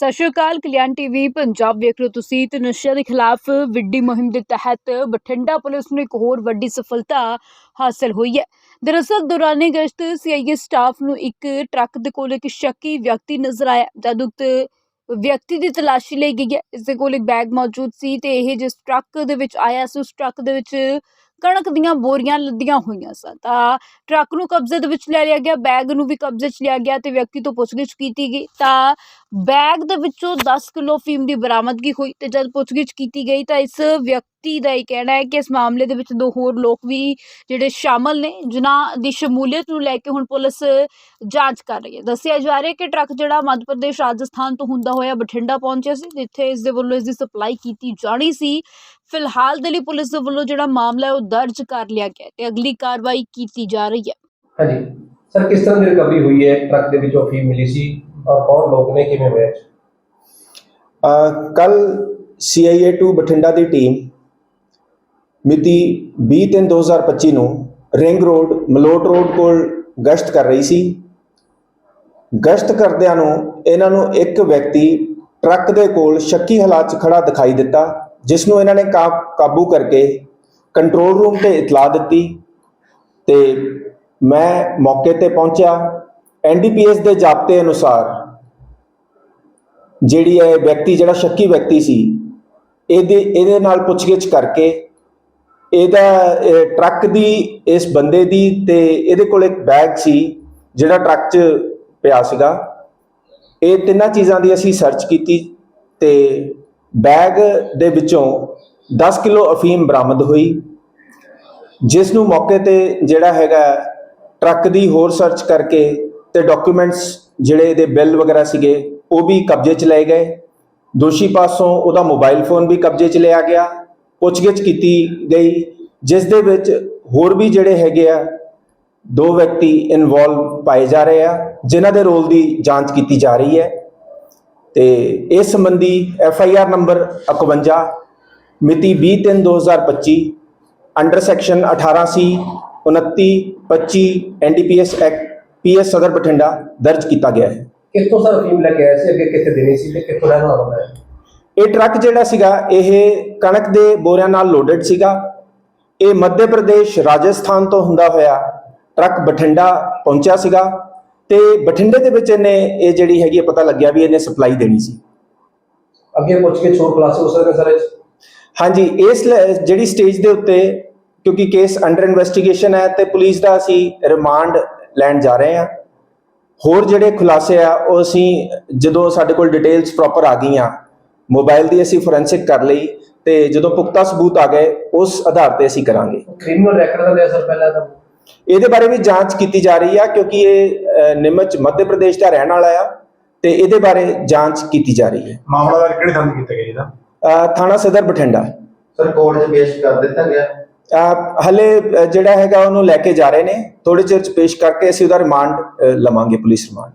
ਸਤਿ ਸ਼੍ਰੀ ਅਕਾਲ, ਕਲਿਆਣ ਟੀਵੀ, ਪੰਜਾਬ ਵੇਖ ਰਹੇ ਤੁਸੀਂ ਤੇ ਨਸ਼ਿਆਂ ਦੇ ਖਿਲਾਫ ਵਿੱਢੀ ਮੁਹਿੰਮ ਦੇ ਤਹਿਤ ਬਠਿੰਡਾ ਪੁਲਿਸ ਨੂੰ ਇੱਕ ਹੋਰ ਵੱਡੀ ਸਫਲਤਾ ਹਾਸਲ ਹੋਈ ਹੈ। ਦਰਅਸਲ, ਦੌਰਾਨੇ ਗਸ਼ਤ ਸੀਆਈਏ ਸਟਾਫ ਨੂੰ ਇੱਕ ਟਰੱਕ ਦੇ ਕੋਲ ਇੱਕ ਸ਼ੱਕੀ ਵਿਅਕਤੀ ਨਜ਼ਰ ਆਇਆ, ਜਦ ਉਕਤ ਵਿਅਕਤੀ ਦੀ ਤਲਾਸ਼ੀ ਲਈ ਗਈ ਹੈ। ਇਸ ਦੇ ਕੋਲ ਇੱਕ ਬੈਗ ਮੌਜੂਦ ਸੀ ਤੇ ਇਹ ਜਿਸ ਟਰੱਕ ਦੇ ਵਿੱਚ ਆਇਆ ਸੀ, ਉਸ ਟਰੱਕ ਦੇ ਵਿੱਚ ਕਣਕ ਦੀਆਂ ਬੋਰੀਆਂ ਲੱਦੀਆਂ ਹੋਈਆਂ ਸਨ। ਤਾਂ ਟਰੱਕ ਨੂੰ ਕਬਜ਼ੇ ਦੇ ਵਿੱਚ ਲੈ ਲਿਆ ਗਿਆ, ਬੈਗ ਨੂੰ ਵੀ ਕਬਜ਼ੇ 'ਚ ਲਿਆ ਗਿਆ ਤੇ ਵਿਅਕਤੀ ਤੋਂ ਪੁੱਛਗਿੱਛ ਕੀਤੀ ਗਈ। ਤਾਂ ਬੈਗ ਦੇ ਵਿੱਚੋਂ 10 ਕਿਲੋ ਫੀਮ ਦੀ ਬਰਾਮਦਗੀ ਹੋਈ ਤੇ ਜਦ ਪੁੱਛਗਿੱਛ ਕੀਤੀ ਗਈ ਤਾਂ ਇਸ ਵਿਅਕਤੀ ਦਾ ਇਹ ਕਹਿਣਾ ਹੈ ਕਿ ਇਸ ਮਾਮਲੇ ਦੇ ਵਿੱਚ ਦੋ ਹੋਰ ਲੋਕ ਵੀ ਜਿਹੜੇ ਸ਼ਾਮਲ ਨੇ, ਜਿਨ੍ਹਾਂ ਦੀ ਸ਼ਮੂਲੀਅਤ ਨੂੰ ਲੈ ਕੇ ਹੁਣ ਪੁਲਿਸ ਜਾਂਚ ਕਰ ਰਹੀ ਹੈ। ਦੱਸਿਆ ਜਾ ਰਿਹਾ ਕਿ ਟਰੱਕ ਜਿਹੜਾ ਮੱਧ ਪ੍ਰਦੇਸ਼ ਰਾਜਸਥਾਨ ਤੋਂ ਹੁੰਦਾ ਹੋਇਆ ਬਠਿੰਡਾ ਪਹੁੰਚਿਆ ਸੀ, ਜਿੱਥੇ ਇਸ ਦੇ ਵੱਲੋਂ ਇਸ ਦੀ ਸਪਲਾਈ ਕੀਤੀ ਜਾਣੀ ਸੀ। ਫਿਲਹਾਲ ਦੇ ਲਈ ਪੁਲਿਸ ਦੇ ਵੱਲੋਂ ਜਿਹੜਾ ਮਾਮਲਾ ਹੈ ਉਹ ਦਰਜ ਕਰ ਲਿਆ ਗਿਆ ਤੇ ਅਗਲੀ ਕਾਰਵਾਈ ਕੀਤੀ ਜਾ ਰਹੀ ਹੈ। ਹਾਂਜੀ। ਸਰ ਕਿਸ ਤਰ੍ਹਾਂ ਦੀ ਰਿਕਵਰੀ ਹੋਈ ਹੈ? ਟਰੱਕ ਦੇ ਵਿੱਚੋਂ ਫੀਮ ਮਿਲੀ ਸੀ ਔਰ ਕੌਣ ਲੋਕ ਨੇ? ਕਿਵੇਂ ਹੋਇਆ? ਕੱਲ CIA 2 ਬਠਿੰਡਾ ਦੀ ਟੀਮ ਮਿਤੀ 20/3/2025 ਨੂੰ ਰਿੰਗ ਰੋਡ ਮਲੋਟ ਰੋਡ ਕੋਲ ਗਸ਼ਤ ਕਰ ਰਹੀ ਸੀ। ਗਸ਼ਤ ਕਰਦਿਆਂ ਨੂੰ ਇਹਨਾਂ ਨੂੰ ਇੱਕ ਵਿਅਕਤੀ ਟਰੱਕ ਦੇ ਕੋਲ ਸ਼ੱਕੀ ਹਾਲਾਤ 'ਚ ਖੜਾ ਦਿਖਾਈ ਦਿੱਤਾ। ਜਿਸ ਨੂੰ ਇਹਨਾਂ ਨੇ ਕਾ- ਕਾਬੂ ਕਰਕੇ ਕੰਟਰੋਲ ਰੂਮ ਤੇ ਇਤਲਾਹ ਦਿੱਤੀ ਤੇ ਮੈਂ ਮੌਕੇ ਤੇ ਪਹੁੰਚਿਆ। ਐਨਡੀਪੀਐਸ ਦੇ ਜ਼ਾਬਤੇ ਅਨੁਸਾਰ ਜਿਹੜੀ ਇਹ ਵਿਅਕਤੀ, ਜਿਹੜਾ ਸ਼ੱਕੀ ਵਿਅਕਤੀ ਸੀ, ਇਹਦੇ ਇਹਦੇ ਨਾਲ ਪੁੱਛਗਿੱਛ ਕਰਕੇ ਇਹਦਾ ਟਰੱਕ ਦੀ, ਇਸ ਬੰਦੇ ਦੀ ਤੇ ਇਹਦੇ ਕੋਲ ਇੱਕ ਬੈਗ ਸੀ, ਜਿਹੜਾ ਟਰੱਕ 'ਚ ਪਿਆ ਸੀਗਾ। ਇਹ ਤਿੰਨਾਂ ਚੀਜ਼ਾਂ ਦੀ ਅਸੀਂ ਸਰਚ ਕੀਤੀ ਤੇ ਬੈਗ ਦੇ ਵਿੱਚੋਂ 10 ਕਿਲੋ ਅਫੀਮ ਬਰਾਮਦ ਹੋਈ, ਜਿਸ ਨੂੰ ਮੌਕੇ ਤੇ ਜਿਹੜਾ ਹੈਗਾ ਟਰੱਕ ਦੀ ਹੋਰ ਸਰਚ ਕਰਕੇ ਤੇ ਡਾਕੂਮੈਂਟਸ ਜਿਹੜੇ ਇਹਦੇ ਬਿੱਲ ਵਗੈਰਾ ਸੀਗੇ, ਉਹ ਵੀ ਕਬਜ਼ੇ 'ਚ ਲਏ ਗਏ। ਦੋਸ਼ੀ ਪਾਸੋਂ ਉਹਦਾ ਮੋਬਾਈਲ ਫੋਨ ਵੀ ਕਬਜ਼ੇ 'ਚ ਲਿਆ ਗਿਆ, ਪੁੱਛਗਿੱਛ ਕੀਤੀ ਗਈ, ਜਿਸ ਦੇ ਵਿੱਚ ਹੋਰ ਵੀ ਜਿਹੜੇ ਹੈਗੇ ਆ, ਦੋ ਵਿਅਕਤੀ ਇਨਵੋਲਵ ਪਾਏ ਜਾ ਰਹੇ ਆ, ਜਿਨ੍ਹਾਂ ਦੇ ਰੋਲ ਦੀ ਜਾਂਚ ਕੀਤੀ ਜਾ ਰਹੀ ਹੈ। ਤੇ ਇਸ ਸੰਬੰਧੀ ਐਫ ਆਈ ਆਰ ਨੰਬਰ 51 ਮਿਤੀ 20/3/2025 under section 18 C 29 25 NDPS act PS Sadar Bathinda ਦਰਜ ਕੀਤਾ ਗਿਆ ਹੈ। ਕਿੱਥੋਂ ਸਰ ਫੀਮ ਲੈ ਕੇ ਆਏ ਸੀ? ਅੱਗੇ ਕਿੱਥੇ ਦੇਣੀ ਸੀ ਤੇ ਕਿੱਥੋਂ ਵਾਲਾ ਬੰਦਾ ਹੈ? ਇਹ ਟਰੱਕ ਜਿਹੜਾ ਸੀਗਾ ਇਹ ਕਣਕ ਦੇ ਬੋਰਿਆਂ ਨਾਲ ਲੋਡਡ ਸੀਗਾ। ਇਹ ਮੱਧ ਪ੍ਰਦੇਸ਼ ਰਾਜਸਥਾਨ ਤੋਂ ਹੁੰਦਾ ਹੋਇਆ ਟਰੱਕ ਬਠਿੰਡਾ ਪਹੁੰਚਿਆ ਸੀਗਾ। ਤੇ ਬਠਿੰਡੇ ਦੇ ਵਿੱਚ ਇਹਨੇ ਇਹ ਜਿਹੜੀ ਹੈਗੀ ਪਤਾ ਲੱਗਿਆ ਵੀ ਇਹਨੇ ਸਪਲਾਈ ਦੇਣੀ ਸੀ। ਅੱਗੇ ਪੁੱਛ ਕੇ ਛੋਟ ਕਲਾਸ ਹੋ ਸਕਦੇ ਸਰ? ਹਾਂਜੀ ਇਸ ਜਿਹੜੀ ਸਟੇਜ ਦੇ ਉੱਤੇ ਕਿਉਂਕਿ ਕੇਸ ਅੰਡਰ ਇਨਵੈਸਟੀਗੇਸ਼ਨ ਹੈ ਤੇ ਪੁਲਿਸ ਦਾ ਅਸੀਂ ਰਿਮਾਂਡ ਲੈਣ ਜਾ ਰਹੇ ਹਾਂ। ਹੋਰ ਜਿਹੜੇ ਖੁਲਾਸੇ ਆ ਉਹ ਅਸੀਂ ਜਦੋਂ ਸਾਡੇ ਕੋਲ ਡਿਟੇਲਸ ਪ੍ਰੋਪਰ ਆ ਗਈਆਂ ਮੋਬਾਈਲ ਦੀ ਅਸੀਂ ਫੋਰੈਂਸਿਕ ਕਰ ਲਈ ਤੇ ਜਦੋਂ ਪੁਖਤਾ ਸਬੂਤ ਆ ਗਏ ਉਸ ਆਧਾਰ ਤੇ ਅਸੀਂ ਕਰਾਂਗੇ। ਕ੍ਰਿਮੀਨਲ ਰੈਕੋਰਡ ਦਾ ਲਿਆ ਸਰ ਪਹਿਲਾਂ ਤਾਂ। ਇਹਦੇ ਬਾਰੇ ਵੀ ਜਾਂਚ ਕੀਤੀ ਜਾ ਰਹੀ ਆ ਕਿਉਂਕਿ ਇਹ ਨਿਮਚ ਮੱਧ ਪ੍ਰਦੇਸ਼ ਦਾ ਰਹਿਣ ਵਾਲਾ ਆ ਤੇ ਇਹਦੇ ਬਾਰੇ ਜਾਂਚ ਕੀਤੀ ਜਾ ਰਹੀ ਹੈ। ਮਾਮਲਾ ਦਰਜ ਕਿਹੜੇ ਥਾਂ 'ਤੇ ਕੀਤਾ ਗਿਆ ਇਹਦਾ? ਥਾਣਾ ਸਦਰ ਬਠਿੰਡਾ। ਸਰ ਕੋਰਟ 'ਚ ਪੇਸ਼ ਕਰ ਦਿੱਤਾ ਗਿਆ? ਹਲੇ ਜਿਹੜਾ ਹੈਗਾ ਉਹਨੂੰ ਲੈ ਕੇ ਜਾ ਰਹੇ ਨੇ। ਥੋੜੇ ਚਿਰ ਚ ਪੇਸ਼ ਕਰਕੇ ਅਸੀਂ ਉਹਦਾ ਰਿਮਾਂਡ ਲਵਾਂਗੇ ਪੁਲਿਸ ਰਿਮਾਂਡ।